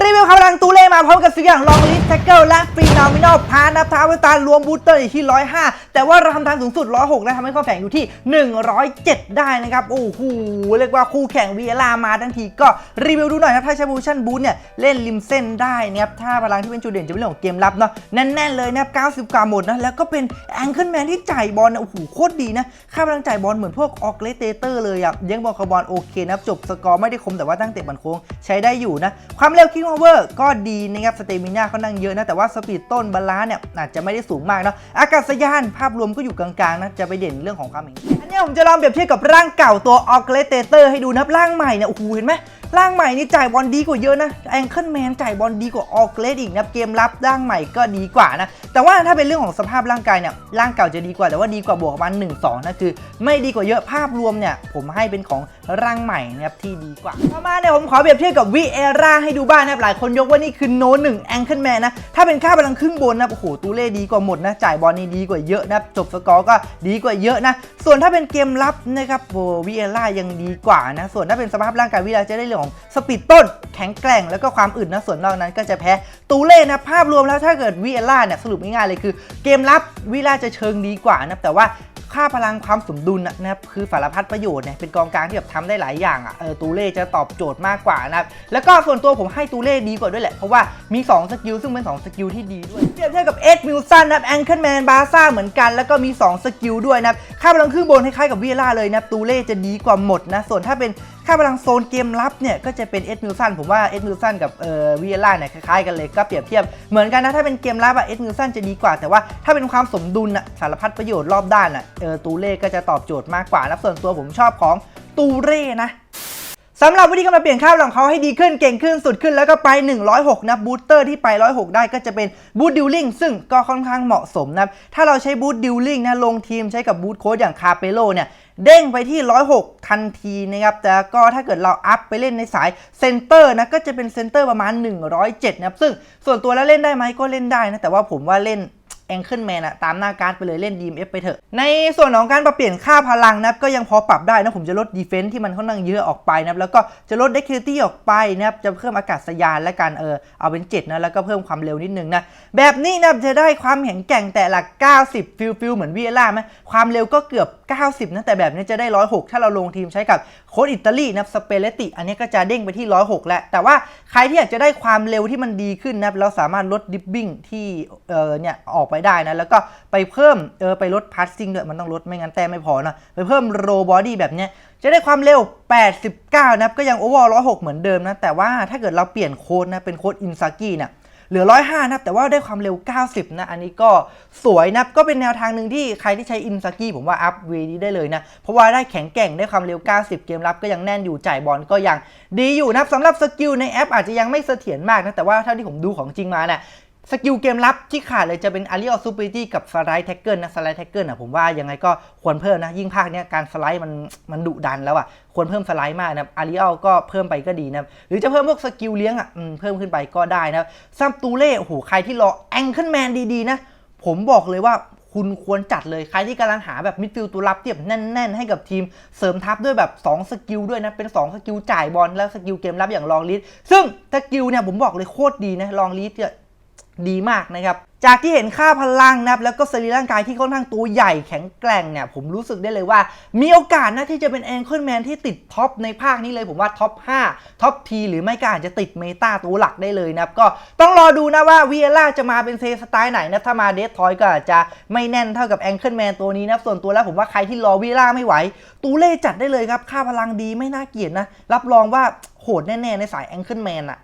รีวิวคำลังตูเล่ มาพร้อมกับสิ่งอย่างลองลิสแท็กเกิลและฟรีนอมินอลพานับท้าเวตาลรวมบูสเตอร์อยู่ที่ 105 แต่ว่าเราทำทางสูงสุด 106 และทำให้ควาแข็งอยู่ที่ 107 ได้นะครับ โอ้โห เรียกว่าคู่แข่งวีเอลามาทั้งทีก็รีวิวดูหน่อยครับ ถ้าใช้บูชั่นบูทเนี่ยเล่นริมเส้นได้นะครับ ถ้าพลังที่เป็นจุดเด่นจะเป็นเรื่องของเกมรับเนาะแน่นๆเลยนะครับ90 กว่าหมดนะแล้วก็เป็นแองเกิลแมนที่จ่ายบอลนะโอ้โหโคตรดีนะค่าพลังจ่ายบอลเหมือนพวกออกเลเตเตอร์เลยอะเลี้ยงบอลคาร์บอลโอเคนับจบสกอร์ไม่ได้คมแต่ว่าตั้งเตะบอลโค้งใช้ได้อยู่นะความเร็วคิงโอเวอร์ก็ดีนะครับสเตมิน่าเขานั่งเยอะนะ แต่ว่าสปีดต้นบาลานซ์เนี่ยอาจจะไม่ได้สูงมากเนาะอากาศยานภาพรวมก็อยู่กลางๆนะจะไปเด่นเรื่องของความแข็งแกร่งอันนี้ผมจะลองเปรียบเทียบกับร่างเก่าตัวออกเลเตเตอร์ให้ดูนะร่างใหม่เนี่ยโอ้โหเห็นไหมร่างใหม่นี่จ่ายบอลดีกว่าเยอะนะแองเกิลแมนจ่ายบอลดีกว่าออกเลสอีกนะเกมรับร่างใหม่ก็ดีกว่านะแต่ว่าถ้าเป็นเรื่องของสภาพร่างกายเนี่ยร่างเก่าจะดีกว่าแต่ว่าดีกว่าบวกประมาณ1 2นะคือ ไม่ดีกว่าเยอะภาพรวมเนี่ยผมให้เป็นของร่างใหม่นะครับที่ดีกว่าต่อมาเนี่ยผมขอเปรียบเทียบกับวีเอร่าให้ดูบ้างนะครับหลายคนยกว่านี่คือโนหนึ่งแองเกิลแมนนะถ้าเป็นค่าพลังครึ่งบนนะโอ้โหตูเล่ดีกว่าหมดนะจ่ายบอลนี่ดีกว่าเยอะนะจบสกอร์ก็ดีกว่าเยอะนะส่วนถ้าเป็นเกมรับนะครับโอ้วีเอร่ายังดีกว่านะส่วนถ้าเป็นสภาพร่างกายวีเอราจะได้เรื่องของสปีดต้นแข็งแกร่ง แล้วก็ความอึดนะส่วนนอกนั้นก็จะแพ้ตูเล่นะภาพรวมแล้วถ้าเกิดวีเอราเนี่ยสรุปง่ายๆเลยคือ เกมรับวีเอราจะเชิงดีกว่านะแต่ว่าค่าพลังความสมดุลนะนะครับคือสารพัดประโยชน์เนี่ยเป็นกองกลางที่แบบทำได้หลายอย่างอะเออตูเล่จะตอบโจทย์มากกว่านะครับแล้วก็ส่วนตัวผมให้ตูเล่ดีกว่าด้วยแหละ เพราะว่ามี 2 สกิลซึ่งเป็น 2 สกิลที่ดีด้วยเทียบเทียบกับเอ็ดมิลสันนะครับแองเกิลแมนบาซ่าเหมือนกัน แล้วก็มี 2 สกิลด้วยนะครับค่าพลังครึ่งบนคล้ายๆกับวีล่าเลยนะครับตูเล่จะดีกว่าหมดนะส่วนถ้าเป็น ถ้าพลังโซนเกมรับเนี่ยก็จะเป็นเอ็ดมิลสันผมว่าเอ็ดมิลสันกับเอ่อวีล่าเนี่ยคล้ายๆกันเลยก็เปรียบเทียบเหมือนกันนะถ้าเป็นเกมรับอะเอ็ดมิลสันจะดีกว่า แต่ว่าถ้าเป็นความสมดุลอะสารพัดประโยชน์รอบด้านอะเออตูเล่ก็จะตอบโจทย์มากกว่านะส่วนตัวผมชอบของตูเร่นะ สำหรับวิธีการมาเปลี่ยนค่าพลังของเขาให้ดีขึ้นเก่งขึ้นสุดขึ้นแล้วก็ไป 106 นะบูสเตอร์ที่ไป 106 ได้ก็จะเป็นบูทดิวลิงซึ่งก็ค่อนข้างเหมาะสมนะถ้าเราใช้บูทดิวลิงนะลงทีมใช้กับบูทโค้ดอย่างคาเปโลเนี่ยเด้งไปที่ 106 ทันทีนะครับ แต่ก็ถ้าเกิดเราอัพไปเล่นในสายเซนเตอร์นะก็จะเป็นเซนเตอร์ประมาณ 107 นะครับ ซึ่งส่วนตัวแล้วเล่นได้ไหมก็เล่นได้นะ แต่ว่าผมว่าเล่น แองเกิลแมนอะตามหน้าการ์ดไปเลยเล่น DMF ไปเถอะ ในส่วนของการปรับเปลี่ยนค่าพลังนะก็ยังพอปรับได้นะผมจะลดดีเฟนซ์ที่มันค่อนข้างเยอะออกไปนะแล้วก็จะลดเดค i ิตี้ออกไปนะครับจะเพิ่มอากาศยานและการเออเอาเป็น7นะแล้วก็เพิ่มความเร็วนิดนึงนะแบบนี้นะจะได้ความแข็งแกร่งแต่หลัก 90 ฟิลฟิลเหมือนวีเอล่าไหมความเร็วก็เกือบ90 นะ แต่แบบนี้จะได้ 106 ถ้าเราลงทีมใช้กับโค้ดอิตาลีนะสเปเลติ อันนี้ก็จะเด้งไปที่ 106 แล้ว แต่ว่าใครที่อยากจะได้ความเร็วที่มันดีขึ้นนะเราสามารถลดดิฟบิ้งที่เออเนี่ยออกไปได้นะ แล้วก็ไปเพิ่มเออไปลดพาสซิ่งด้วยมันต้องลดไม่งั้นแต้ไม่พอนะไปเพิ่มโรบอดี้แบบเนี้ยจะได้ความเร็ว 89 นะก็ยังโอเวอร์106 เหมือนเดิมนะแต่ว่าถ้าเกิดเราเปลี่ยนโค้ดนะเป็นโค้ดอินซากิเนี่ย เหลือ 105 นะครับ แต่ว่าได้ความเร็ว 90 นะ อันนี้ก็สวยนะก็เป็นแนวทางหนึ่งที่ใครที่ใช้อินสกี้ผมว่าอัพเวนี้ได้เลยนะ เพราะว่าได้แข็งแกร่งได้ความเร็ว 90 เกมรับก็ยังแน่นอยู่จ่ายบอลก็ยังดีอยู่นะครับสำหรับสกิลในแอปอาจจะยังไม่เสถียรมากนะแต่ว่าเท่าที่ผมดูของจริงมานะ่ะ สกิลเกมรับที่ขาดเลยจะเป็นอาริออสซูเปอร์ตี้กับสไลด์แท็กเกิลนะสไลด์แท็กเกิลนะผมว่ายังไงก็ควรเพิ่มนะ ยิ่งภาคเนี้ยการสไลด์มันมันดุดันแล้วอะ ควรเพิ่มสไลด์มากนะอาริออก็เพิ่มไปก็ดีนะหรือจะเพิ่มพวกสกิลเลี้ยงอะเพิ่มขึ้นไปก็ได้นะซับซัมตูเล่โอ้โหใครที่รอแองเกิลแมนดีๆนะ ผมบอกเลยว่าคุณควรจัดเลยใครที่กำลังหาแบบมิดฟิลด์ตัวรับเที่แบแน่น ๆ ให้กับทีมเสริมทัพด้วยแบบ 2 สกิลด้วยนะ เป็น 2 สกิลจ่ายบอลแล้วสกิลเกมรับอย่างลองลิสซึ่งสกิลเนี่ยผมบอกเลยโคตรดีนะลองลิสเนี่ย ดีมากนะครับจากที่เห็นค่าพลังนะครับแล้วก็สรีร่างกายที่ค่อนข้างตัวใหญ่แข็งแกร่งเนี่ยผมรู้สึกได้เลยว่า มีโอกาสนะที่จะเป็นแองเกิลแมนที่ติดท็อปในภาคนี้เลยผมว่าท็อป 5 ท็อปทีหรือไม่ก็อาจจะติดเมตาตัวหลักได้เลยนะครับก็ต้องรอดูนะว่าวีเอล่าจะมาเป็นเซสไตล์ไหนนะถ้ามาเดสทอยก็อาจจะไม่แน่นเท่ากับแองเกิลแมนตัวนี้นะส่วนตัวแล้วผมว่าใครที่รอวีเอล่าไม่ไหว ตูเล่จัดได้เลยครับค่าพลังดีไม่น่าเกลียดนะรับรองว่าโหดแน่ๆในสายแองเกิลแมนอะ